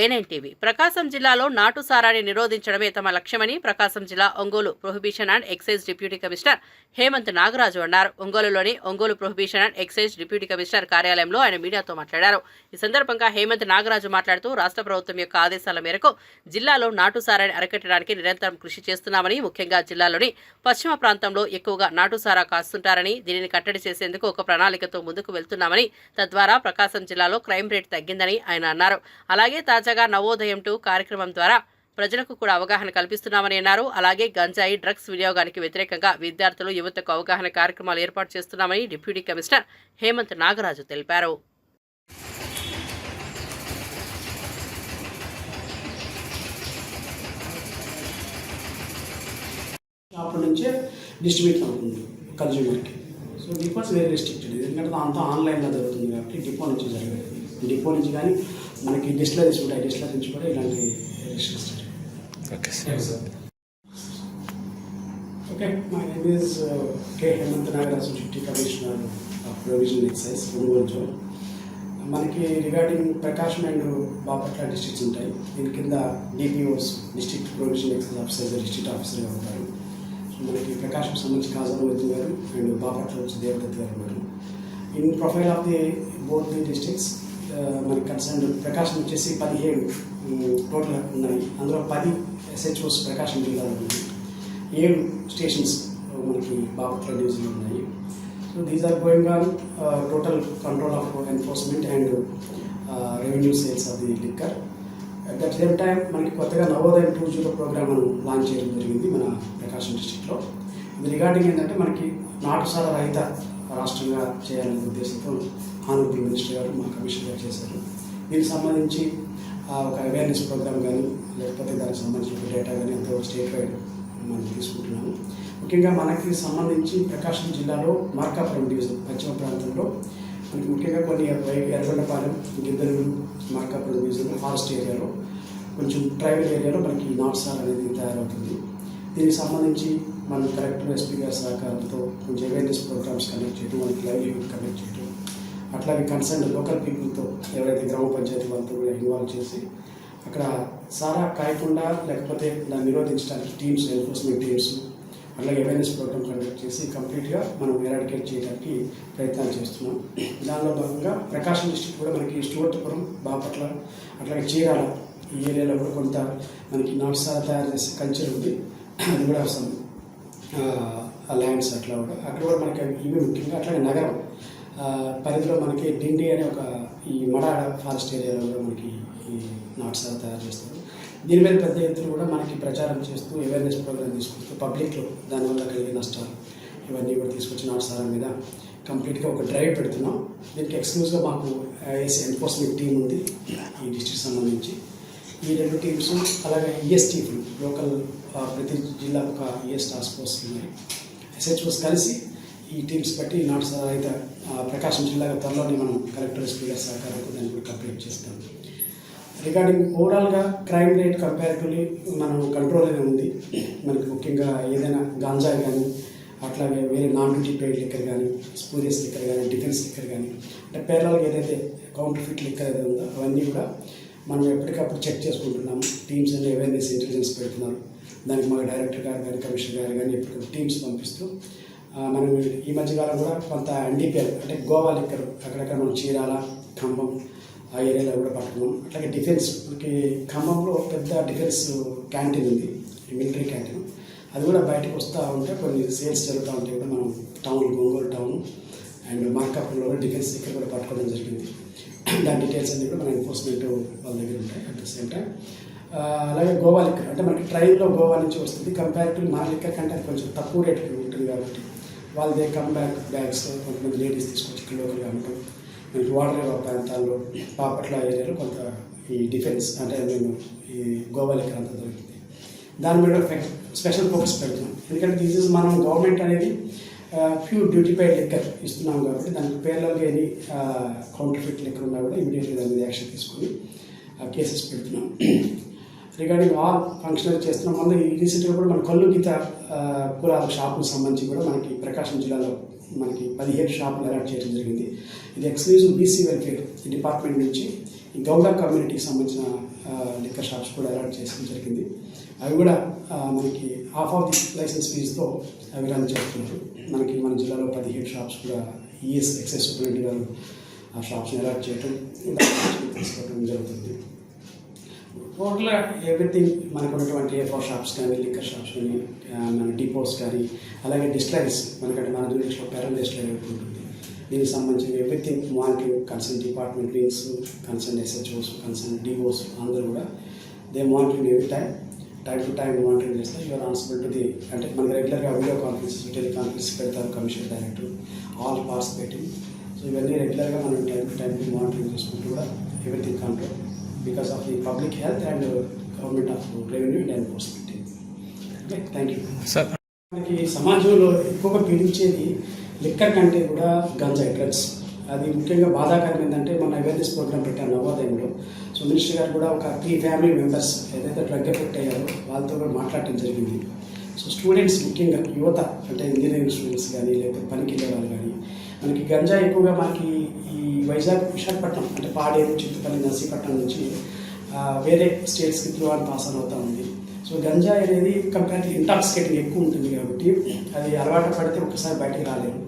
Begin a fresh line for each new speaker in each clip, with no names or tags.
Welcome A9 TV. ప్రకాశం జిల్లాలో నాటు సారాన్ని నిరోధించడమే తమ లక్ష్యమని ప్రకాశం జిల్లా Ongole prohibition and excise deputy commissioner Hemanth Nagaraju అన్నారు. ఒంగోలులోని Ongole prohibition and excise deputy commissioner కార్యాలయంలో ఆయన మీడియాతో మాట్లాడారు. ఈ సందర్భంగా హేమంత్ నాగరాజు మాట్లాడుతూ రాష్ట్ర ప్రభుత్వం యొక్క ఆదేశాల మేరకు జిల్లాలో నాటు సారాన్ని అరికట్టడానికి నిరంతరం కృషి చేస్తున్నామని ముఖ్యంగా జిల్లాలోని పశ్చిమ ప్రాంతంలో ఎక్కువగా నాటు సారా కాస్తుంటారని దీనిని కట్టడి చేసేందుకు ఒక ప్రణాళికతో ముందుకు వెళ్తున్నామని తద్వారా ప్రకాశం జిల్లాలో క్రైమ్ రేట్ తగ్గిందని ఆయన అన్నారు. అలాగే తాజా తాజాగా నవోదయం టూ కార్యక్రమం ద్వారా ప్రజలకు కూడా అవగాహన కల్పిస్తున్నామని అన్నారు. అలాగే గంజాయి డ్రగ్స్ వినియోగానికి వ్యతిరేకంగా విద్యార్థులు యువతకు అవగాహన కార్యక్రమాలు ఏర్పాటు చేస్తున్నామని డిప్యూటీ కమిషనర్ హేమంత్ నాగరాజు తెలిపారు.
నుంచే డిస్ట్రిబ్యూట్ అవుతుంది కన్జ్యూమర్కి సో డిపోస్ వెరీ రెస్ట్రిక్టెడ్ ఎందుకంటే అంతా ఆన్లైన్లో జరుగుతుంది కాబట్టి డిపో నుంచి జరగదు. డిపో నుంచి కానీ మనకి డిస్టిలరీస్ ఉంటాయి. డిస్టిలరీ నుంచి కూడా ఇలాంటి
okay sir.
Okay my name is K Hemanth Nagaraju deputy commissioner of prohibition excise Ongole zone మనకి regarding Prakasam and Bapatla districts ఉంటాయి. దీని కింద DPOs district prohibition excise officer district ఆఫీసర్గా ఉంటారు మనకి ప్రకాశం సంబంధించి కాజామూర్తి గారు అండ్ బాపట్ల వచ్చి దేవదత్ గారు ఉన్నారు. In profile of the both the districts మనకి కన్సర్న్ ప్రకాశం వచ్చేసి పదిహేడు టోటల్ ఉన్నాయి. అందులో పది ఎస్హెచ్ఓస్ ప్రకాశం జిల్లాలో ఉన్నాయి. ఏడు స్టేషన్స్ మనకి బాపట్ల డివిజన్లో ఉన్నాయి. So these are going on total control of enforcement and revenue sales of the liquor at that same time మనకి కొత్తగా Navodayam two zero program launch చేయడం జరిగింది మన ప్రకాశం డిస్టిక్లో ఇది రిగార్డింగ్ ఏంటంటే మనకి నాటుసార రహిత రాష్ట్రంగా చేయాలనే ఉద్దేశంతో ఆనరబుల్ మినిస్టర్ గారు మా కమిషనర్ గారు చేశారు. దీనికి సంబంధించి ఒక అవేర్నెస్ ప్రోగ్రామ్ కానీ లేకపోతే దానికి సంబంధించిన డేటా కానీ ఎంతో స్టేట్ వైడ్ మనం తీసుకుంటున్నాము. ముఖ్యంగా మనకి సంబంధించి ప్రకాశం జిల్లాలో మార్కాపురం డివిజన్ పశ్చిమ ప్రాంతంలో మనకి ముఖ్యంగా కొన్ని ఎర్రగొండపాలెం గిద్దలూరు మార్కాపురం డివిజన్ ఫారెస్ట్ ఏరియాలో కొంచెం ట్రైబల్ ఏరియాలో మనకి నాట్సార్ అనేది తయారవుతుంది. దీనికి సంబంధించి మనం కలెక్టర్ ఎస్పీ గారి సహకారంతో కొంచెం అవేర్నెస్ ప్రోగ్రామ్స్ కండక్ట్ చేయడం మనకి లైవ్లీహుడ్ కండక్ట్ చేయడం అట్లాగే కన్సర్న్ లోకల్ పీపుల్తో ఎవరైతే గ్రామ పంచాయతీ వాళ్ళతో కూడా ఇన్వాల్వ్ చేసి అక్కడ సారా కాయకుండా లేకపోతే దాన్ని నిరోధించడానికి టీమ్స్ ఎన్ఫోర్స్మెంట్ టీమ్స్ అట్లాగే అవేర్నెస్ ప్రోగ్రామ్ కండక్ట్ చేసి కంప్లీట్గా మనం ఎరాడికేట్ చేయడానికి ప్రయత్నాలు చేస్తున్నాం. దానిలో భాగంగా ప్రకాశం డిస్టిక్ కూడా మనకి స్టూవర్తపురం బాపట్ల అట్లాగే చీరాల ఈ ఏరియాలో కూడా కొంత మనకి నాటు సారా తయారు చేసే కల్చర్ ఉంది. అది కూడా వస్తుంది. ఆ ల్యాండ్స్ అట్లా కూడా. అక్కడ కూడా మనకి ఇవి ముఖ్యంగా అట్లాగే నగరం. పరిధిలో మనకి డిండి అనే ఒక ఈ మడాడ ఫారెస్ట్ ఏరియాలో కూడా మనకి ఈ నాట్సార్ తయారు చేస్తారు. దీని మీద పెద్ద ఎత్తున కూడా మనకి ప్రచారం చేస్తూ అవేర్నెస్ ప్రోగ్రామ్ తీసుకొస్తూ పబ్లిక్లో దానివల్ల కలిగే నష్టాలు ఇవన్నీ కూడా తీసుకొచ్చి నాట్సారా మీద కంప్లీట్గా ఒక డ్రైవ్ పెడుతున్నాం. దీనికి ఎక్స్క్లూజివ్గా మాకు ఐఎస్ ఎన్ఫోర్స్మెంట్ టీం ఉంది ఈ డిస్ట్రిక్ట్ సంబంధించి. ఈ రెండు టీమ్స్ అలాగే ఈఎస్ టీపులు లోకల్ ప్రతి జిల్లా ఒక ఈఎస్ టాస్క్ ఫోర్స్ ఉన్నాయి. ఎస్హెచ్ఓస్ కలిసి ఈ టీమ్స్ బట్టి నాట్స్ అయితే ప్రకాశం జిల్లాగా త్వరలోనే మనం కలెక్టర్ ఎస్పీ సహకారం సహకారంతో దాన్ని కూడా కంప్లీట్ చేస్తాం. రిగార్డింగ్ ఓవరాల్గా క్రైమ్ రేట్ కంపారిటివ్లీ మనం కంట్రోల్గా ఉంది. మనకి ముఖ్యంగా ఏదైనా గాంజా కానీ అట్లాగే వేరే నాన్ డ్యూటీ పెయిడ్ లిక్కర్ కానీ స్పూరియస్ లిక్కర్ కానీ డిఫెన్స్ లిక్కర్ కానీ అంటే పేర్లకి ఏదైతే కౌంటర్ ఫిట్ లిక్కర్ ఏదైతే ఉందో అవన్నీ కూడా మనం ఎప్పటికప్పుడు చెక్ చేసుకుంటున్నాము. టీమ్స్ అన్ని అవేర్నెస్ ఇంటెలిజెన్స్ పెడుతున్నారు. దానికి మా డైరెక్టర్ గారు కానీ కమిషనర్ గారు కానీ ఎప్పటికప్పుడు టీమ్స్ పంపిస్తూ మనం ఈ మధ్యకాలం కూడా కొంత ఎన్డీపీఎల్ అంటే గోవా లిక్కర్ అక్కడక్కడ మనం చీరాల ఖమ్మం ఆ ఏరియాలో కూడా పట్టుకున్నాం. అట్లాగే డిఫెన్స్ మనకి ఖమ్మంలో పెద్ద డిఫెన్స్ క్యాంటీన్ ఉంది మిలిటరీ క్యాంటీన్ అది కూడా బయటకు వస్తూ ఉంటే కొన్ని సేల్స్ జరుగుతూ ఉంటాయి కూడా మనం టౌన్ గోంగూరు టౌన్ అండ్ మార్కాపురంలో కూడా డిఫెన్స్ ఇక్కడ కూడా పట్టుకోవడం జరిగింది. దాని డీటెయిల్స్ అన్ని కూడా మన ఎన్ఫోర్స్మెంట్ వాళ్ళ దగ్గర ఉంటాయి అట్ ద సేమ్ టైం అలాగే గోవా లిక్కర్ అంటే మనకి ట్రైన్లో గోవా నుంచి వస్తుంది. కంపారిటివ్ మా లిక్కర్ కంటే అది కొంచెం తక్కువ రేట్ ఉంటుంది కాబట్టి వాళ్ళదే కమ్ బ్యాక్ బ్యాగ్స్ కొంతమంది లేడీస్ తీసుకొచ్చి ఇక్కడ లోకల్గా అమ్మటం వాటర్ ప్రాంతాల్లో బాపట్ల ఏరియాలో కొంత ఈ డిఫెన్స్ అంటే మేము ఈ గోవా లిక్కర్ అంతా దొరికింది దాని మీద స్పెషల్ ఫోకస్ పెడుతున్నాం. ఎందుకంటే దిస్ ఇస్ మనం గవర్నమెంట్ అనేది ప్యూర్ డ్యూటీ పై లెక్కర్ ఇస్తున్నాం కాబట్టి దానికి పేర్లలో లేని కౌంటర్ ఫిట్ లెక్కర్ ఉన్నా కూడా ఇమీడియట్గా దాని మీద యాక్షన్ తీసుకొని కేసెస్ పెడుతున్నాం. రిగార్డింగ్ ఆల్ ఫంక్షనల్ చేస్తున్నాం మొన్న ఈ రీసెంట్గా కూడా మన కళ్ళు గీత ఆ, కూరల సంబంధించి కూడా మనకి ప్రకాశం జిల్లాలో మనకి పదిహేడు షాపులు అలాట్ చేయడం జరిగింది. ఇది ఎక్స్క్లూజివ్ బీసీ వెల్ఫేర్ డిపార్ట్మెంట్ నుంచి ఈ గౌడ కమ్యూనిటీకి సంబంధించిన లిక్కర్ షాప్స్ కూడా అలాట్ చేయడం జరిగింది. అవి కూడా మనకి హాఫ్ ఆఫ్ ది లైసెన్స్ ఫీజుతో అవి రన్ చేస్తున్నారు. మనకి మన జిల్లాలో పదిహేడు షాప్స్ కూడా ఈఎస్ ఎక్సైజ్ సూపరింటెండెంట్ గారు ఆ షాప్స్ని అలాట్ చేయడం తీసుకోవడం జరుగుతుంది. టోటల్గా ఎవ్రీథింగ్ మనకు ఉన్నటువంటి ఏ ఫోర్ షాప్స్ కానీ లిక్కర్ షాప్స్ కానీ మన డిపోస్ కానీ అలాగే డిస్టరీస్ మనకంటే మన దూరంలో పెరల్ డిస్టరీ ఉంటుంది. దీనికి సంబంధించిన everything monitoring concern department wings concern SHOs concern DOs అందరూ కూడా they monitoring every time time to time monitoring చేస్తే యువర్ ఆన్సిబుల్ టు ది అంటే మనకి రెగ్యులర్గా వీడియో కాన్ఫరెన్స్ టెలికాన్ఫరెన్స్ పెడతారు commission director all participating so ఇవన్నీ రెగ్యులర్గా మనం టైం టు టైం మానిటరింగ్ చేసుకుంటూ కూడా everything control because of the public health and government of revenue and enforcement okay thank you
sir
మనకి సమాజంలో ఎక్కువగా పీడించేది లిక్కర్ కంటే కూడా గంజాయి డ్రగ్స్. అది ముఖ్యంగా బాధాకరం ఏంటంటే మన అవేర్నెస్ ప్రోగ్రామ్ పెట్టాను నవోదయంలో సో మినిస్టర్ గారు కూడా ఒక త్రీ ఫ్యామిలీ మెంబర్స్ ఏదైతే డ్రగ్ ఎఫెక్ట్ అయ్యారో వాళ్ళతో కూడా మాట్లాడటం జరిగింది. సో స్టూడెంట్స్ ముఖ్యంగా యువత అంటే ఇంజనీరింగ్ స్టూడెంట్స్ కానీ లేకపోతే పనికి వెళ్ళే వాళ్ళు కానీ మనకి గంజా ఎక్కువగా మనకి వైజాగ్ విశాఖపట్నం అంటే పాడేరు చిత్తపల్లి నర్సీపట్నం నుంచి వేరే స్టేట్స్కి త్రూ అని పాస్ అవుతూ ఉంది. సో గంజా అనేది కంపేర్లీ ఇంటాక్సికేటింగ్ ఎక్కువ ఉంటుంది కాబట్టి అది అలవాటు పడితే ఒకసారి బయటకు రాలేదు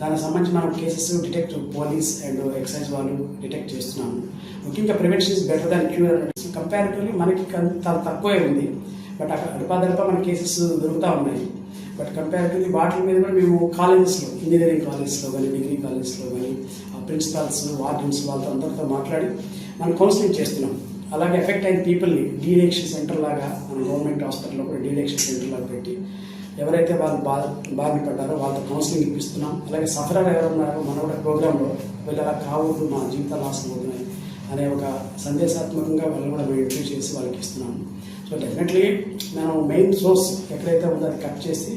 దానికి సంబంధించి మనం cases detect police and excise వాళ్ళు డిటెక్ట్ చేస్తున్నాము. ముఖ్యంగా prevention is better than cure comparatively మనకి చాలా తక్కువే ఉంది. బట్ అక్కడ అడపాదడపా మన కేసెస్ దొరుకుతూ ఉన్నాయి. బట్ కంపారిటివ్లీ వాటి మీద కూడా మేము కాలేజెస్లో ఇంజనీరింగ్ కాలేజెస్లో కానీ డిగ్రీ కాలేజెస్లో కానీ ఆ ప్రిన్సిపాల్స్ వార్డెన్స్ వాళ్ళతో అందరితో మాట్లాడి మనం కౌన్సిలింగ్ చేస్తున్నాం. అలాగే ఎఫెక్ట్ అయిన పీపుల్ని డీడెక్షన్ సెంటర్ లాగా మన గవర్నమెంట్ హాస్పిటల్లో కూడా డీడెక్షన్ సెంటర్ లాగా పెట్టి ఎవరైతే వాళ్ళు బా బారిన పడ్డారో వాళ్ళతో కౌన్సిలింగ్ ఇప్పిస్తున్నాం. అలాగే సఫరర్ ఎవరు ఉన్నారో మన కూడా ప్రోగ్రాంలో వీళ్ళు అలా కావద్దు మా జీవితాలు నాశనం అవుతున్నాయి. అనే ఒక సందేశాత్మకంగా వాళ్ళు కూడా మేము ఇంటర్వ్యూ చేసి వాళ్ళకి ఇస్తున్నాము. సో డెఫినెట్లీ మనం మెయిన్ సోర్స్ ఎక్కడైతే ఉందో అది కట్ చేసి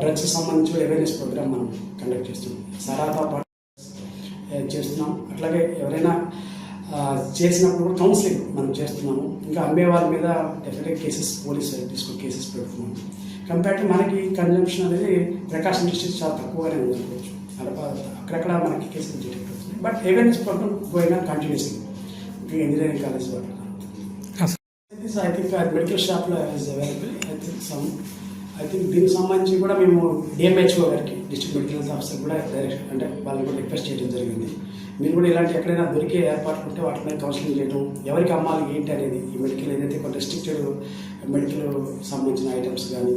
డ్రగ్స్ సంబంధించి అవేర్నెస్ ప్రోగ్రామ్ మనం కండక్ట్ చేస్తున్నాం. సరాతో పాటు చేస్తున్నాం. అట్లాగే ఎవరైనా చేసినప్పుడు కూడా కౌన్సిలింగ్ మనం చేస్తున్నాము. ఇంకా అమ్మే వాళ్ళ మీద డెఫినెట్గా కేసెస్ పోలీస్ తీసుకుని కేసెస్ పెడుతున్నాము. కంపేర్ టు మనకి కన్జంప్షన్ అనేది ప్రకాశం డిస్ట్రిక్ట్ చాలా తక్కువగానే ఉందనుకోవచ్చు. అక్కడక్కడ మనకి డిటెక్ట్ అవుతుంది బట్ అవేర్నెస్ ప్రోగ్రామ్ కంటిన్యూస్లీ ఇంకా ఇంజనీరింగ్ కాలేజ్ వాళ్ళు This I think our medical shop లో is available. I think some I think దీనికి సంబంధించి కూడా మేము డిఎంహెచ్ఓ గారికి డిస్ట్రిక్ట్ మెడికల్ హెల్త్ ఆఫీసర్ కూడా డైరెక్ట్ అంటే వాళ్ళని కూడా రిక్వెస్ట్ చేయడం జరిగింది. మీరు కూడా ఇలాంటి ఎక్కడైనా దొరికే ఏర్పాట్లు ఉంటే వాటి మీద కౌన్సిలింగ్ చేయడం ఎవరికి అమ్మాలి ఏంటి అనేది ఈ మెడికల్ ఏదైతే కొంత రెస్ట్రిక్టెడ్ మెడికల్ సంబంధించిన ఐటమ్స్ కానీ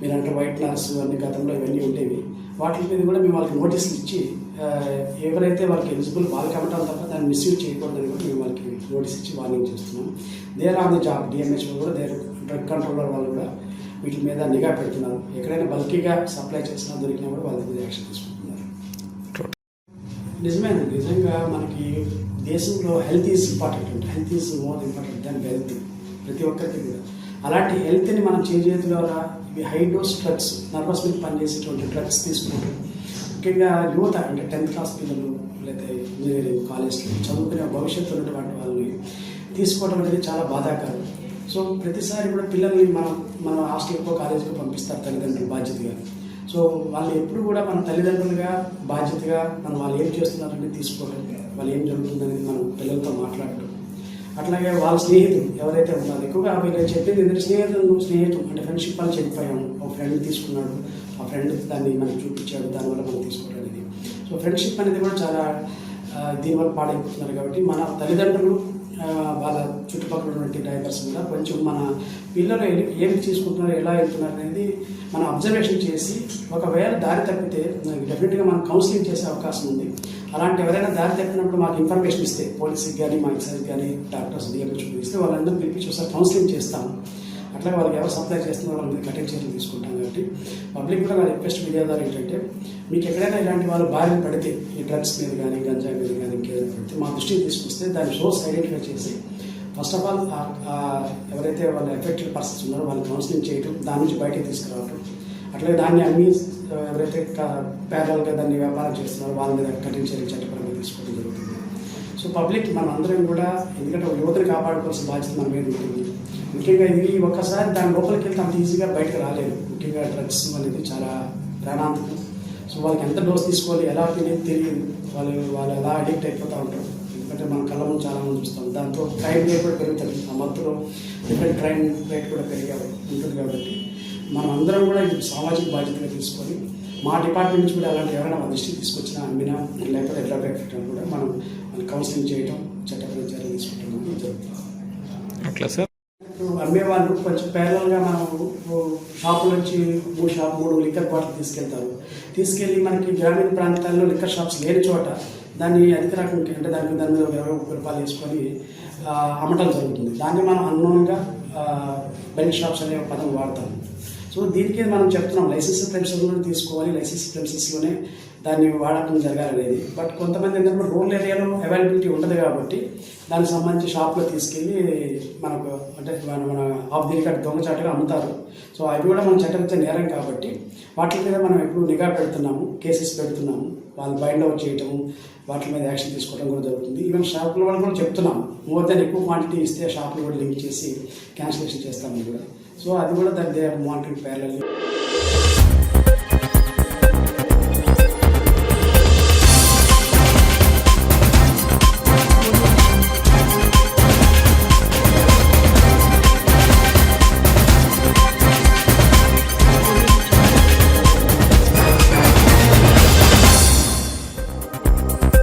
మీరు అంటే వైట్ నర్స్ అన్ని గతంలో ఇవన్నీ ఉండేవి. వాటి మీద కూడా మేము వాళ్ళకి నోటీసులు ఇచ్చి ఎవరైతే వాళ్ళకి ఎలిజిబుల్ వాళ్ళకి అమ్మటం తప్ప దాన్ని మిస్యూజ్ చేయకూడదని కూడా మేము వాళ్ళకి నోటీస్ ఇచ్చి వార్నింగ్ చేస్తున్నాం. There on the job DMHO కూడా దేర్ డ్రగ్ కంట్రోలర్ వాళ్ళు కూడా వీటి మీద నిఘా పెడుతున్నారు. ఎక్కడైనా బల్కీగా సప్లై చేసినా దొరికినా కూడా వాళ్ళ మీద యాక్షన్ తీసుకుంటున్నారు. నిజమే నిజంగా మనకి దేశంలో health is important health is more important దాని హెల్త్ ప్రతి ఒక్కరికి కూడా. అలాంటి హెల్త్ని మనం చేంజ్ ద్వారా ఇవి హై డోస్ డ్రగ్స్ నర్వస్ మీద పనిచేసేటువంటి డ్రగ్స్ తీసుకుంటాం ముఖ్యంగా యువత అంటే టెన్త్ క్లాస్ పిల్లలు లేదా ఇంజనీరింగ్ కాలేజ్లో చదువుకునే భవిష్యత్తు ఉన్నటువంటి వాళ్ళని తీసుకోవడం అనేది చాలా బాధాకరం. సో ప్రతిసారి కూడా పిల్లల్ని మనం మన హాస్టల్కో కాలేజీకో పంపిస్తారు తల్లిదండ్రులు బాధ్యతగా. సో వాళ్ళు ఎప్పుడు కూడా మన తల్లిదండ్రులుగా బాధ్యతగా మనం వాళ్ళు ఏం చేస్తున్నారని తీసుకోవడం వాళ్ళు ఏం జరుగుతుందనేది మనం పిల్లలతో మాట్లాడటం అట్లాగే వాళ్ళ స్నేహితులు ఎవరైతే ఉంటారు ఎక్కువగా వీళ్ళు చెప్పింది ఏంటంటే స్నేహితులు స్నేహితులు అంటే ఫ్రెండ్షిప్ వాళ్ళు చనిపోయాము ఒక ఫ్రెండ్ తీసుకున్నాడు. ఆ ఫ్రెండ్ దాన్ని మనకి చూపించాడు. దానివల్ల మనం తీసుకోవడం అనేది. సో ఫ్రెండ్షిప్ అనేది కూడా చాలా దీనివల్ల పాడైపోతున్నారు కాబట్టి మన తల్లిదండ్రులు వాళ్ళ చుట్టుపక్కల ఉన్నటువంటి డ్రైవర్స్ కూడా కొంచెం మన పిల్లలు ఏ- ఏం తీసుకుంటున్నారు ఎలా వెళ్తున్నారు అనేది మనం అబ్జర్వేషన్ చేసి ఒకవేళ దారి తప్పితే డెఫినెట్గా మనం కౌన్సిలింగ్ చేసే అవకాశం ఉంది. అలాంటి ఎవరైనా దారి తప్పినప్పుడు మాకు ఇన్ఫర్మేషన్ ఇస్తే పోలీసుకి కానీ మా ఎక్సైజ్ కానీ డాక్టర్స్ డిఎంహెచ్ ఇస్తే వాళ్ళందరూ పిలిపించి ఒకసారి కౌన్సిలింగ్ చేస్తాను అట్లా వాళ్ళకి ఎవరు సప్లై చేస్తున్నారో వాళ్ళ మీద కఠిన చర్యలు తీసుకుంటాం కాబట్టి పబ్లిక్ కూడా నా రిక్వెస్ట్ వినియోగదారు ఏంటంటే మీకు ఎక్కడైనా ఇలాంటి వాళ్ళు బారిన పడితే ఈ డ్రగ్స్ మీద కానీ గంజా మీద కానీ ఇంకేదైనా పడితే మా దృష్టికి తీసుకొస్తే దాని సోర్స్ ఐడెంటిఫై చేసి ఫస్ట్ ఆఫ్ ఆల్ ఎవరైతే వాళ్ళ ఎఫెక్టెడ్ పర్సన్స్ ఉన్నారో వాళ్ళని కౌన్సిలింగ్ చేయటం దాని నుంచి బయటకు తీసుకురావటం అట్లాగే దాన్ని అమ్మి ఎవరైతే పేదలుగా దాన్ని వ్యాపారం చేస్తున్నారో. వాళ్ళ మీద కఠిన చర్యలు చట్టపరంగా తీసుకోవడం జరుగుతుంది. సో పబ్లిక్ మనందరం అందరం కూడా ఎందుకంటే ఒక యువతని కాపాడుకోవాల్సిన బాధ్యత మన మీద ఉంటుంది. ముఖ్యంగా ఇది ఒక్కసారి దాని లోపలికి వెళ్తే అంత ఈజీగా బయటకు రాలేదు ముఖ్యంగా డ్రగ్స్ అనేది చాలా ప్రాణాంతకం. సో వాళ్ళకి ఎంత డోస్ తీసుకోవాలి ఎలా తినేది తెలియదు. వాళ్ళు వాళ్ళు ఎలా అడిక్ట్ అయిపోతూ ఉంటారు. ఎందుకంటే మన కళ్ళము చాలా మంది చూస్తాం దాంతో క్రైమ్ రేట్ కూడా పెరుగుతుంది. ఆ మత్తులో డిఫరెంట్ క్రైమ్ రేట్ కూడా పెరిగే ఉంటుంది కాబట్టి మనం అందరం కూడా ఇది సామాజిక బాధ్యతగా తీసుకొని మా డిపార్ట్మెంట్ నుంచి కూడా అలాంటి ఎవరైనా దృష్టికి తీసుకొచ్చినా అమ్మినా లేకపోతే ఎట్లా ఎఫెక్ట్ కూడా మనం కౌన్సిలింగ్ చేయటం చట్టపరమైన చర్యలు తీసుకుంటాం జరుగుతుంది.
అట్లా సార్?
అమ్మేవాళ్ళు కొంచెం పేర్లల్గా మనం షాపుల నుంచి మూడు షాప్ మూడు లిక్కర్ బాటిల్ తీసుకెళ్తారు. తీసుకెళ్ళి మనకి గ్రామీణ ప్రాంతాల్లో లిక్కర్ షాప్స్ లేని చోట దాన్ని అధిక రకం అంటే దాని దాని మీద ఇరవై ముప్పై రూపాయలు వేసుకొని అమ్మటం జరుగుతుంది. దాన్ని మనం అన్నోన్గా బెల్ట్ షాప్స్ అనే పదం వాడతాం సో దీనికే మనం చెప్తున్నాం లైసెన్స్ ప్రెమిసెస్లోనే తీసుకోవాలి లైసెన్స్ ప్రెమిసెస్లోనే దాన్ని వాడకం జరగాలనేది. బట్ కొంతమంది ఏంటంటే రూరల్ ఏరియాలో అవైలబిలిటీ ఉండదు కాబట్టి దానికి సంబంధించి షాప్లో తీసుకెళ్ళి మనకు అంటే మన మన ఆఫ్ దీనికి అటు దొంగచాటుగా అమ్ముతారు. సో అవి కూడా మనం చట్టరీత్యా నేరం కాబట్టి వాటి మీద మనం ఎప్పుడు నిఘా పెడుతున్నాము కేసెస్ పెడుతున్నాము వాళ్ళు బైండ్ అవుట్ చేయటము వాటి మీద యాక్షన్ తీసుకోవడం కూడా జరుగుతుంది. ఈవెన్ షాపుల వాళ్ళు కూడా చెప్తున్నాము మోర్ దెన్ ఎక్కువ క్వాంటిటీ ఇస్తే షాపులు కూడా లింక్ చేసి క్యాన్సిలేషన్ చేస్తాము కూడా. సో అది కూడా దాని దే మానిటరింగ్ ప్యారల్